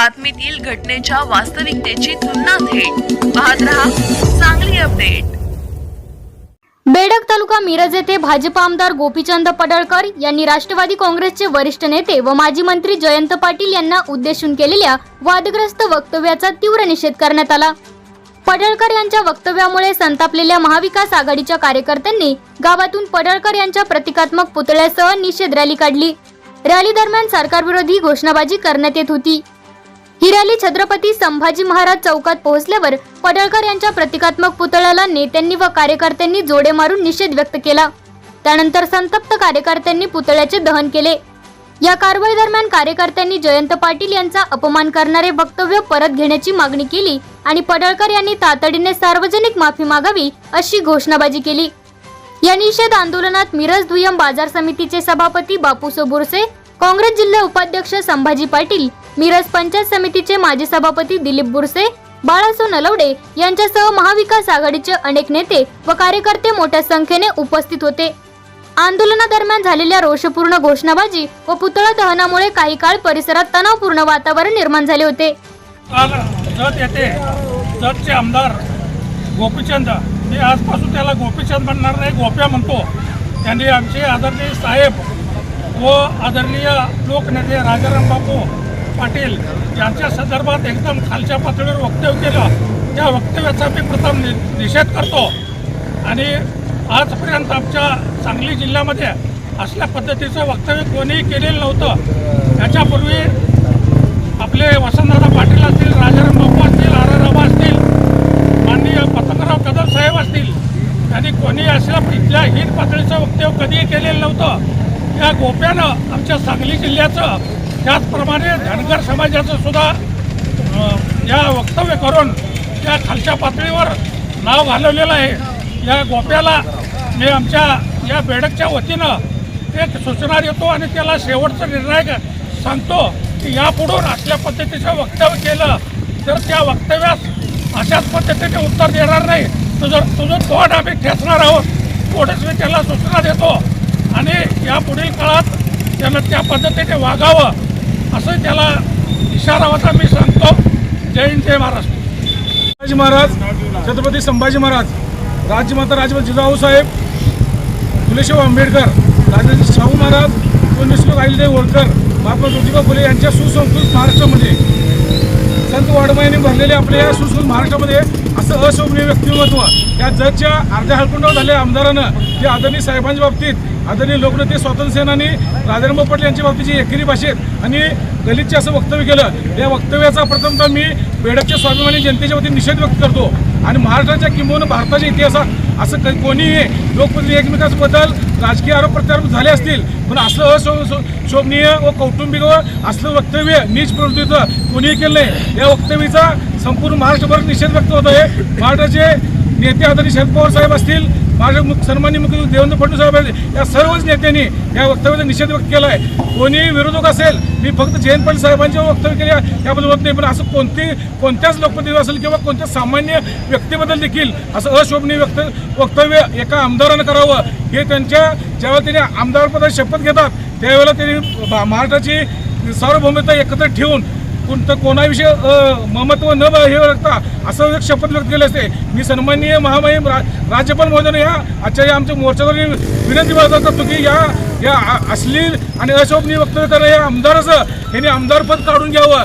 बातमीतील घटनेच्या वास्तविकतेची तुलना थेट. पाहत रहा चांगली अपडेट. बेडक तालुका मिरज येथे भाजप आमदार गोपीचंद पडळकर यांनी राष्ट्रवादी काँग्रेसचे वरिष्ठ नेते व माजी मंत्री जयंत पाटील यांना उद्देशून केलेल्या वादग्रस्त वक्तव्याचा तीव्र निषेध करण्यात आला. पडळकर यांच्या वक्तव्यामुळे संतापलेल्या महाविकास आघाडीच्या कार्यकर्त्यांनी गावातून पडळकर यांच्या प्रतिकात्मक पुतळ्यासह निषेध रॅली काढली. रॅली दरम्यान सरकारविरोधी घोषणाबाजी करण्यात येत होती. ही रॅली छत्रपती संभाजी महाराज चौकात पोहोचल्यावर पडळकर यांच्या प्रतिकात्मक पुतळ्याला नेत्यांनी व कार्यकर्त्यांनी जोडे मारून निषेध व्यक्त केला. त्यानंतर संतप्त कार्यकर्त्यांनी पुतळ्याचे दहन केले. या कारवाई दरम्यान कार्यकर्त्यांनी जयंत पाटील यांचा अपमान करणारे वक्तव्य परत घेण्याची मागणी केली आणि पडळकर यांनी तातडीने सार्वजनिक माफी मागावी अशी घोषणाबाजी केली. या निषेध आंदोलनात मिरज दुय्यम बाजार समितीचे सभापती बापूसो बुरसे काँग्रेस जिल्हा उपाध्यक्ष संभाजी पाटील मिरज पंचायत समितीचे माजी सभापती दिलीप बुरसे बाळासो नलवडे यांच्यासह महाविकास आघाडीचे अनेक नेते व कार्यकर्ते मोठ्या संख्येने उपस्थित होते. आंदोलनादरम्यान झालेल्या रोषपूर्ण घोषणाबाजी व पुतळा दहनामुळे काही काळ परिसरात तणावपूर्ण वातावरण निर्माण झाले होते. जत येथे जतचे आमदार गोपीचंद मी आजपासून त्याला गोपीचंद म्हणणार नाही गोप्या म्हणतो. त्यांनी आमचे आदरणीय साहेब व आदरणीय लोकनेते राजाराम बापू पाटील यांच्या संदर्भात एकदम खालच्या पातळीवर वक्तव्य केलं. त्या वक्तव्याचा मी प्रथम नि निषेध करतो. आणि आजपर्यंत आमच्या सांगली जिल्ह्यामध्ये असल्या पद्धतीचं वक्तव्य कोणीही केलेलं नव्हतं. त्याच्यापूर्वी आपले वसंतदादा पाटील असतील राजाराम बापू असतील आर आर असतील माननीय पतंगराव कदम साहेब असतील त्यांनी कोणी असल्या इथल्या हित पातळीचं वक्तव्य कधीही केलेलं नव्हतं. या गोप्यानं आमच्या सांगली जिल्ह्याचं त्याचप्रमाणे धनगर समाजाचं सुद्धा या वक्तव्य करून त्या खालच्या पातळीवर नाव घालवलेलं आहे. या गोप्याला मी आमच्या या बेडकच्या वतीनं एक सूचना देतो आणि त्याला शेवटचा निर्णय सांगतो की यापुढून असल्या पद्धतीचं वक्तव्य केलं तर त्या वक्तव्यास अशाच पद्धतीने उत्तर देणार नाही. तुझं तुझं तोंड आम्ही ठेचणार आहोत. एवढंच मी त्याला सूचना देतो. आणि या पुढील काळात त्यानं त्या पद्धतीने वागावं. असं त्याला इशारा होता मी सांगतो. जय हिंद जय महाराष्ट्र. शिवाजी महाराज छत्रपती संभाजी महाराज राज्यमाता राजमाता जिजाऊ साहेब फुलेशाह आंबेडकर राजाजी शाहू महाराज पुण्यश्लोक अहिल्यादेवी होळकर महात्मा ज्योतिबा फुले यांच्या सुसंस्कृत महाराष्ट्रामध्ये संत वाडमा भरलेले आपल्या या सुसंस्कृत महाराष्ट्रामध्ये असं अशोभनीय व्यक्तिमत्व या जगच्या अर्ध्या हळकुंडावर झालेल्या आमदारानं जे आदरणीय साहेबांच्या बाबतीत आदरणीय लोकनेते स्वातंत्र्य सेनानी राजाराम पाटील यांच्या बाबतीची एकेरी भाषेत आणि दलितचे असं वक्तव्य केलं. या वक्तव्याचा प्रथमतः मी बेडकच्या स्वाभिमानी जनतेच्या वतीने निषेध व्यक्त करतो. आणि महाराष्ट्राच्या किंबहुना भारताच्या इतिहासात असं काही कोणीही लोकप्रतिनिधी एकमेकांबद्दल राजकीय आरोप प्रत्यारोप झाले असतील पण असं अशो शोभनीय व कौटुंबिक व असलं वक्तव्य नीच प्रवृत्तीचं कोणीही केलं नाही. या वक्तव्याचा संपूर्ण महाराष्ट्रभर निषेध व्यक्त होत आहे. महाराष्ट्राचे नेते आदरणीय शरद पवार साहेब असतील महाराष्ट्र सन्मान्य मुख्यमंत्री देवेंद्र फडणवीस साहेब असतील या सर्वच नेत्यांनी या वक्तव्याचा निषेध व्यक्त केला आहे कोणीही विरोधक असेल मी फक्त जयंत पाटील साहेबांचे वक्तव्य केले याबद्दल होत नाही. पण असं कोणती कोणत्याच लोकप्रतिनिधी असेल किंवा कोणत्या सामान्य व्यक्तीबद्दल देखील असं अशोभनीय व्यक्त वक्तव्य एका आमदारानं करावं हे त्यांच्या ज्यावेळेला त्यांनी आमदारपदाची शपथ घेतात त्यावेळेला त्यांनी महाराष्ट्राची सार्वभौमता एकत्र ठेवून कोणतं कोणाविषयी अ, ममत्व न हे बघता असं एक शपथ व्यक्त केली असते. मी सन्माननीय महामहिम रा राज्यपाल महोदय या आजच्या या आमच्या मोर्चावर विनंती बाळगत करतो की या या अश्लील आणि अशोभनीय वक्तव्य करणाऱ्या या आमदाराचं यांनी आमदारपद काढून घ्यावं.